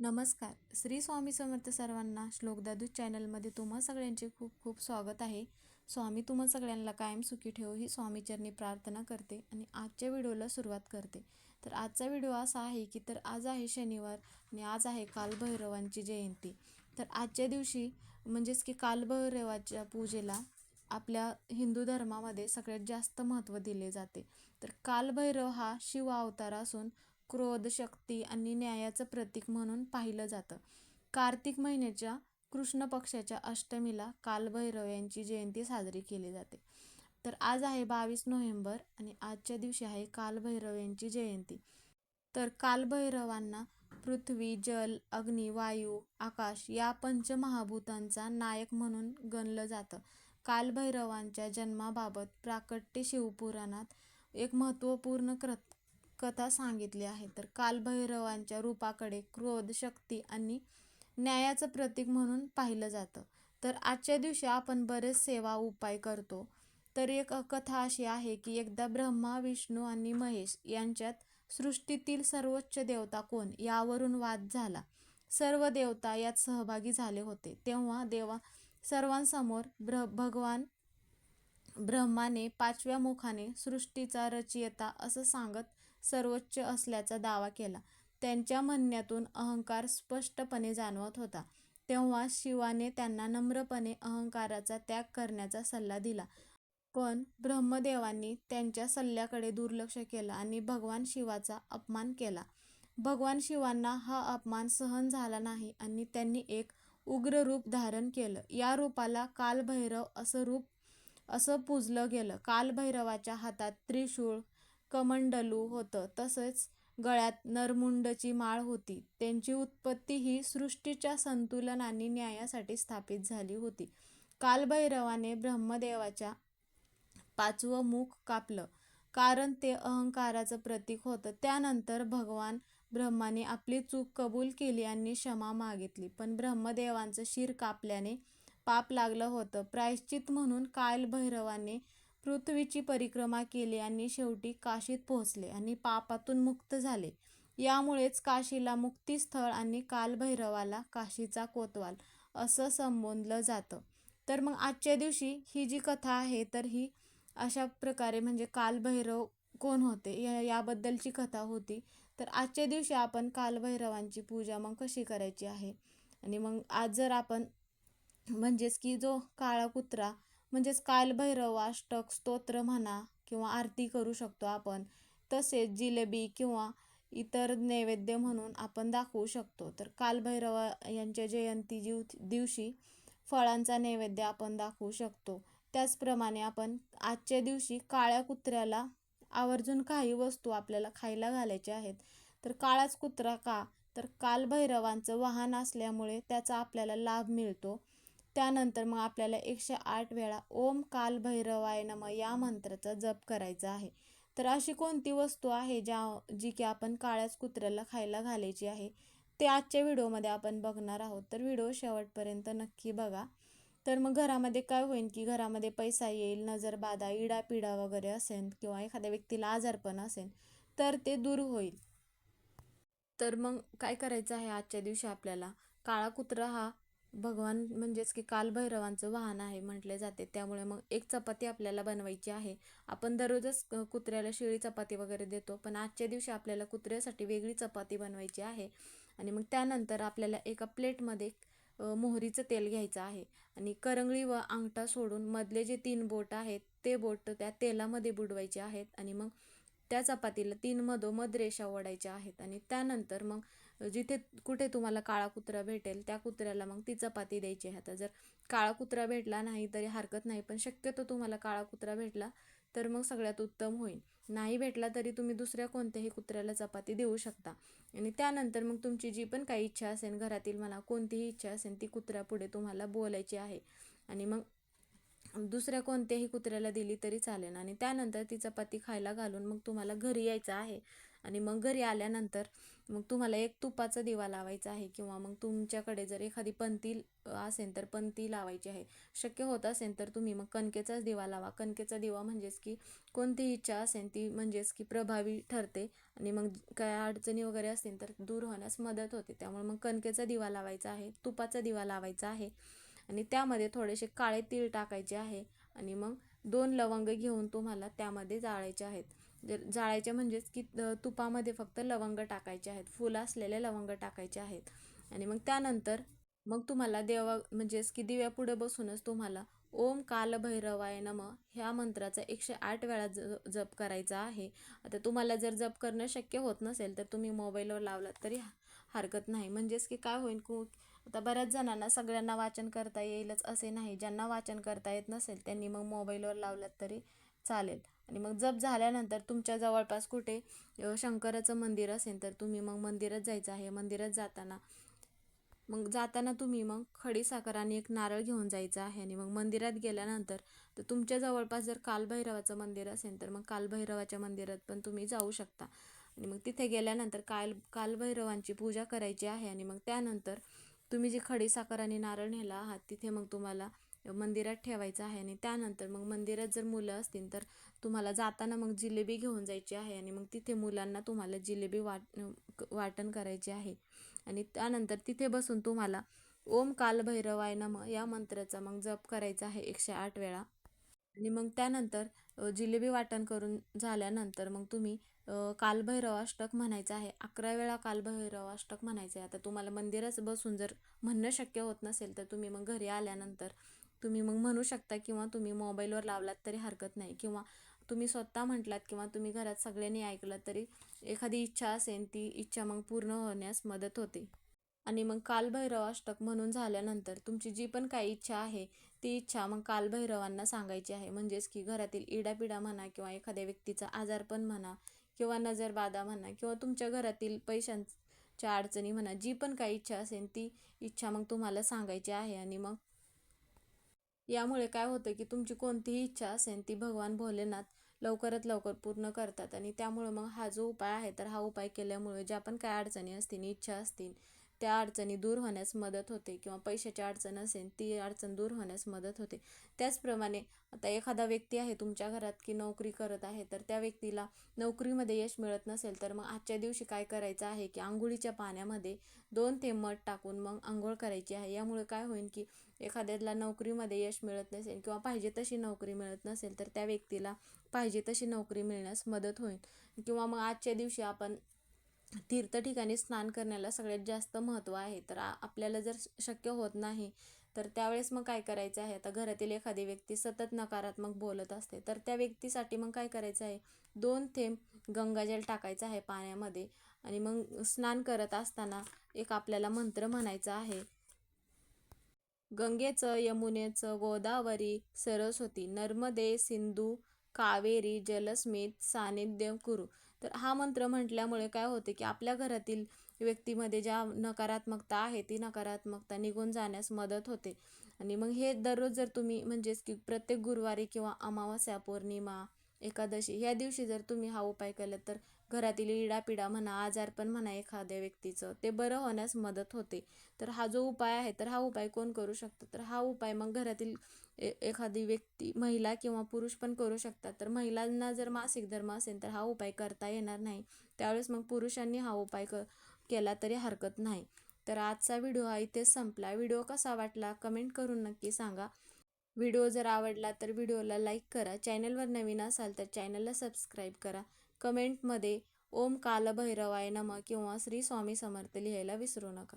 नमस्कार. श्री स्वामी समर्थ सर्वांना श्लोकदादू चॅनलमध्ये तुम्हा सगळ्यांचे खूप खूप स्वागत आहे. स्वामी तुम्हा सगळ्यांना कायम सुखी ठेवो ही स्वामीचरणी प्रार्थना करते आणि आजच्या व्हिडिओला सुरुवात करते. तर आजचा व्हिडिओ असा आहे की तर आज आहे शनिवार आणि आज आहे कालभैरवांची जयंती. तर आजच्या दिवशी म्हणजेच की कालभैरवाच्या पूजेला आपल्या हिंदू धर्मामध्ये सगळ्यात जास्त महत्त्व दिले जाते. तर कालभैरव हा शिव अवतार असून क्रोध शक्ती आणि न्यायाचं प्रतीक म्हणून पाहिलं जातं. कार्तिक महिन्याच्या कृष्ण पक्षाच्या अष्टमीला कालभैरव यांची जयंती साजरी केली जाते. तर आज आहे बावीस नोव्हेंबर आणि आजच्या दिवशी आहे कालभैरव यांची जयंती. तर कालभैरवांना पृथ्वी जल अग्नी वायू आकाश या पंचमहाभूतांचा नायक म्हणून गणलं जातं. कालभैरवांच्या जन्माबाबत प्राकट्य शिवपुराणात एक महत्त्वपूर्ण क्र कथा सांगितली आहे. तर कालभैरवांच्या रूपाकडे क्रोध शक्ती आणि न्यायाचं प्रतीक म्हणून पाहिलं जातं. तर आजच्या दिवशी आपण बरेच सेवा उपाय करतो. तर एक कथा अशी आहे की एकदा ब्रह्मा विष्णू आणि महेश यांच्यात सृष्टीतील सर्वोच्च देवता कोण यावरून वाद झाला. सर्व देवता यात सहभागी झाले होते. तेव्हा देवा सर्वांसमोर ब्र भगवान ब्रह्माने पाचव्या मुखाने सृष्टीचा रचयिता असं सांगत सर्वोच्च असल्याचा दावा केला. त्यांच्या म्हणण्यातून अहंकार स्पष्टपणे जाणवत होता. तेव्हा शिवाने त्यांना नम्रपणे अहंकाराचा त्याग करण्याचा सल्ला दिला. पण ब्रह्मदेवांनी त्यांच्या सल्ल्याकडे दुर्लक्ष केलं आणि भगवान शिवाचा अपमान केला. भगवान शिवांना हा अपमान सहन झाला नाही आणि त्यांनी एक उग्र रूप धारण केलं. या रूपाला कालभैरव असं रूप असं पूजलं गेलं. कालभैरवाच्या हातात त्रिशूळ कमंडलू होतं. तसंच गळ्यात नरमुंडची माळ होती. त्यांची उत्पत्ती ही सृष्टीच्या संतुलन आणि न्यायासाठी स्थापित झाली होती. कालभैरवाने ब्रह्मदेवाच्या पाचवं मुख कापलं. कारण ते अहंकाराचं प्रतीक होतं. त्यानंतर भगवान ब्रह्माने आपली चूक कबूल केली आणि क्षमा मागितली. पण ब्रह्मदेवांचं शिर कापल्याने पाप लागलं होतं. प्रायश्चित म्हणून कालभैरवाने पृथ्वीची परिक्रमा केली आणि शेवटी काशीत पोहोचले आणि पापातून मुक्त झाले. यामुळेच काशीला मुक्तीस्थळ आणि कालभैरवाला काशीचा कोतवाल असं संबोधलं जातं. तर मग आजच्या दिवशी ही जी कथा आहे तर ही अशा प्रकारे म्हणजे कालभैरव कोण होते या याबद्दलची कथा होती. तर आजच्या दिवशी आपण कालभैरवांची पूजा मग कशी करायची आहे? आणि मग आज जर आपण म्हणजेच की जो काळा कुत्रा म्हणजेच कालभैरव अष्टक स्तोत्र म्हणा किंवा आरती करू शकतो आपण तसेच जिलेबी किंवा इतर नैवेद्य म्हणून आपण दाखवू शकतो. तर कालभैरव यांच्या जयंती जीव दिवशी फळांचा नैवेद्य आपण दाखवू शकतो. त्याचप्रमाणे आपण आजच्या दिवशी काळ्या कुत्र्याला आवर्जून काही वस्तू आपल्याला खायला घालायच्या आहेत. तर काळाच कुत्रा का? तर कालभैरवांचं वाहन असल्यामुळे त्याचा आपल्याला लाभ मिळतो. त्यानंतर मग आपल्याला एकशे आठ वेळा ओम काल भैरवाय नम या मंत्राचा जप करायचा आहे. तर अशी कोणती वस्तू आहे ज्या जी की आपण काळ्याच कुत्र्याला खायला घालायची आहे? ते आजच्या व्हिडिओमध्ये आपण बघणार आहोत. तर व्हिडिओ शेवटपर्यंत नक्की बघा. तर मग घरामध्ये काय होईल की घरामध्ये पैसा येईल नजरबाधा इडापिडा वगैरे असेल किंवा एखाद्या व्यक्तीला आजारपण असेल तर ते दूर होईल. तर मग काय करायचं आहे आजच्या दिवशी आपल्याला? काळा कुत्रा हा भगवान म्हणजेच की कालभैरवांचं वाहन आहे म्हटले जाते. त्यामुळे मग एक चपाती आपल्याला बनवायची आहे. आपण दररोजच कुत्र्याला शिळी चपाती वगैरे देतो पण आजच्या दिवशी आपल्याला कुत्र्यासाठी वेगळी चपाती बनवायची आहे. आणि मग त्यानंतर आपल्याला एका प्लेटमध्ये मोहरीचं तेल घ्यायचं आहे. आणि करंगळी व अंगठा सोडून मधले जे तीन बोट आहेत ते बोट त्या तेलामध्ये बुडवायचे आहेत. आणि मग त्या चपातीला तीन मधोमध रेषा ओढायच्या आहेत आणि त्यानंतर मग जिथे कुठे तुम्हाला काळा कुत्रा भेटेल त्या कुत्र्याला मग ती चपाती द्यायची आहे. आता जर काळा कुत्रा भेटला नाही तरी हरकत नाही पण शक्यतो तुम्हाला काळा कुत्रा भेटला तर मग सगळ्यात उत्तम होईल. नाही भेटला तरी तुम्ही दुसऱ्या कोणत्याही कुत्र्याला चपाती देऊ शकता. आणि त्यानंतर मग तुमची जी पण काही इच्छा असेल घरातील मला कोणतीही इच्छा असेल ती कुत्र्यापुढे तुम्हाला बोलायची आहे. आणि मग दुसऱ्या कोणत्याही कुत्र्याला दिली तरी चालेल. आणि त्यानंतर ती चपाती खायला घालून मग तुम्हाला घरी यायचं आहे. आणि मग घरी आल्यानंतर मग तुम्हाला एक तुपाचा दिवा लावायचा आहे किंवा मग तुमच्याकडे जर एखादी पंती असेल तर पंती लावायची आहे. शक्य होत असेल तर तुम्ही मग कणकेचाच दिवा लावा. कणकेचा दिवा म्हणजेच की कोणती इच्छा असेल ती म्हणजेच की प्रभावी ठरते. आणि मग काय अडचणी वगैरे असतील तर दूर होण्यास मदत होते. त्यामुळे मग कणकेचा दिवा लावायचा आहे. तुपाचा दिवा लावायचा आहे. आणि त्यामध्ये थोडेसे काळे तीळ टाकायचे आहे. आणि मग दोन लवंग घेऊन तुम्हाला त्यामध्ये जाळायचे आहेत. जर जाळायचे म्हणजेच की तुपामध्ये फक्त लवंग टाकायचे आहेत. फुलं असलेले लवंग टाकायचे आहेत. आणि मग त्यानंतर मग तुम्हाला देवा म्हणजेच की दिव्यापुढे बसूनच तुम्हाला ओम कालभैरवाय नम ह्या मंत्राचा एकशे आठ वेळा ज जप करायचा आहे. आता तुम्हाला जर जप करणं शक्य होत नसेल तर तुम्ही मोबाईलवर लावलात तरी हरकत नाही. म्हणजेच की काय होईल कु आता बऱ्याच जणांना सगळ्यांना वाचन करता येईलच असे नाही. ज्यांना वाचन करता येत नसेल त्यांनी मग मोबाईलवर लावलात तरी चालेल. आणि मग जप झाल्यानंतर तुमच्या जवळपास कुठे शंकराचं मंदिर असेल तर तुम्ही मग मंदिरात जायचं आहे. मंदिरात जाताना मग जाताना तुम्ही मग खडी साखर आणि एक नारळ घेऊन जायचं आहे. आणि मग मंदिरात गेल्यानंतर तर तुमच्या जवळपास जर कालभैरवाचं मंदिर असेल तर मग कालभैरवाच्या मंदिरात पण तुम्ही जाऊ शकता. आणि मग तिथे गेल्यानंतर काल कालभैरवांची पूजा करायची आहे. आणि मग त्यानंतर तुम्ही जी खडी साखर आणि नारळ नेला आहात तिथे मग तुम्हाला मंदिरात ठेवायचं आहे आणि त्यानंतर मग मंदिरात जर मुलं असतील तर तुम्हाला जाताना मग जिलेबी घेऊन जायची आहे आणि मग तिथे मुलांना तुम्हाला जिलेबी वाट वाटण करायची आहे. आणि त्यानंतर तिथे बसून तुम्हाला ओम काल भैरवाय नम या मंत्राचा मग जप करायचा आहे एकशे आठ वेळा. आणि मग त्यानंतर जिलेबी वाटण करून झाल्यानंतर मग तुम्ही कालभैरव अष्टक म्हणायचं आहे. अकरा वेळा कालभैरव अष्टक म्हणायचं आहे आता तुम्हाला मंदिरात बसून जर म्हणणं शक्य होत नसेल तर तुम्ही मग घरी आल्यानंतर तुम्ही मग म्हणू शकता किंवा तुम्ही मोबाईलवर लावलात तरी हरकत नाही. किंवा तुम्ही स्वतः म्हटलात किंवा तुम्ही घरात सगळ्यांनी ऐकलं तरी एखादी इच्छा असेल ती इच्छा मग पूर्ण होण्यास मदत होते. आणि मग कालभैरव अष्टक म्हणून झाल्यानंतर तुमची जी पण काही इच्छा आहे ती इच्छा मग कालभैरवांना सांगायची आहे. म्हणजेच की घरातील इडापिडा म्हणा किंवा एखाद्या व्यक्तीचा आजारपण म्हणा किंवा नजरबाधा म्हणा किंवा तुमच्या घरातील पैशांच्या अडचणी म्हणा जी पण काही इच्छा असेल ती इच्छा मग तुम्हाला सांगायची आहे आणि मग यामुळे काय होतं की तुमची कोणतीही इच्छा असेल ती भगवान भोलेनाथ लवकरात लवकर पूर्ण करतात आणि त्यामुळे मग हा जो उपाय आहे तर हा उपाय केल्यामुळे ज्या पण काय अडचणी असतील इच्छा असतील त्या अडचणी दूर होण्यास मदत होते किंवा पैशाची अडचण असेल ती अडचण दूर होण्यास मदत होते. त्याचप्रमाणे आता एखादा व्यक्ती आहे तुमच्या घरात की नोकरी करत आहे तर त्या व्यक्तीला नोकरीमध्ये यश मिळत नसेल तर मग आजच्या दिवशी काय करायचं आहे की आंघोळीच्या पाण्यामध्ये दोन थेंब मध टाकून मग आंघोळ करायची आहे. यामुळे काय होईल की एखाद्याला नोकरीमध्ये यश मिळत नसेल किंवा पाहिजे तशी नोकरी मिळत नसेल तर त्या व्यक्तीला पाहिजे तशी नोकरी मिळण्यास मदत होईल. किंवा मग आजच्या दिवशी आपण तीर्थ ठिकाणी स्नान करण्याला सगळ्यात जास्त महत्त्व आहे. तर आपल्याला जर शक्य होत नाही तर त्यावेळेस मग काय करायचं आहे? आता घरातील एखादी व्यक्ती सतत नकारात्मक बोलत असते तर त्या व्यक्तीसाठी मग काय करायचं आहे? दोन थेंब गंगाजल टाकायचं आहे पाण्यामध्ये आणि मग स्नान करत असताना एक आपल्याला मंत्र म्हणायचा आहे. गंगेचं यमुनेचं गोदावरी सरस्वती नर्मदे सिंधू कावेरी जलस्मित सानिध्य कुरु. तर हा मंत्र म्हटल्यामुळे काय होते की आपल्या घरातील व्यक्तीमध्ये ज्या नकारात्मकता आहे ती नकारात्मकता निघून जाण्यास मदत होते. आणि मग हे दररोज जर तुम्ही म्हणजेच की प्रत्येक गुरुवारी किंवा अमावस्या पौर्णिमा एकादशी ह्या दिवशी जर तुम्ही हा उपाय केला तर घरातील इडापिडा म्हणा आजारपण म्हणा एखाद्या व्यक्तीचं ते बरं होण्यास मदत होते. तर हा जो उपाय आहे तर हा उपाय कोण करू शकतो? तर हा उपाय मग घरातील ए एखादी व्यक्ती महिला किंवा पुरुष पण करू शकतात. तर महिलांना जर मासिक धर्म असेल तर हा उपाय करता येणार नाही. त्यावेळेस मग पुरुषांनी हा उपाय क केला तरी हरकत नाही. तर आजचा व्हिडिओ हा इथेच संपला. व्हिडिओ कसा वाटला कमेंट करून नक्की सांगा. व्हिडिओ जर आवडला तर व्हिडिओला लाईक करा. चॅनलवर नवीन असाल तर चॅनलला सबस्क्राईब करा. कमेंटमध्ये ओम कालभैरवाय नम किंवा श्री स्वामी समर्थ लिहायला विसरू नका.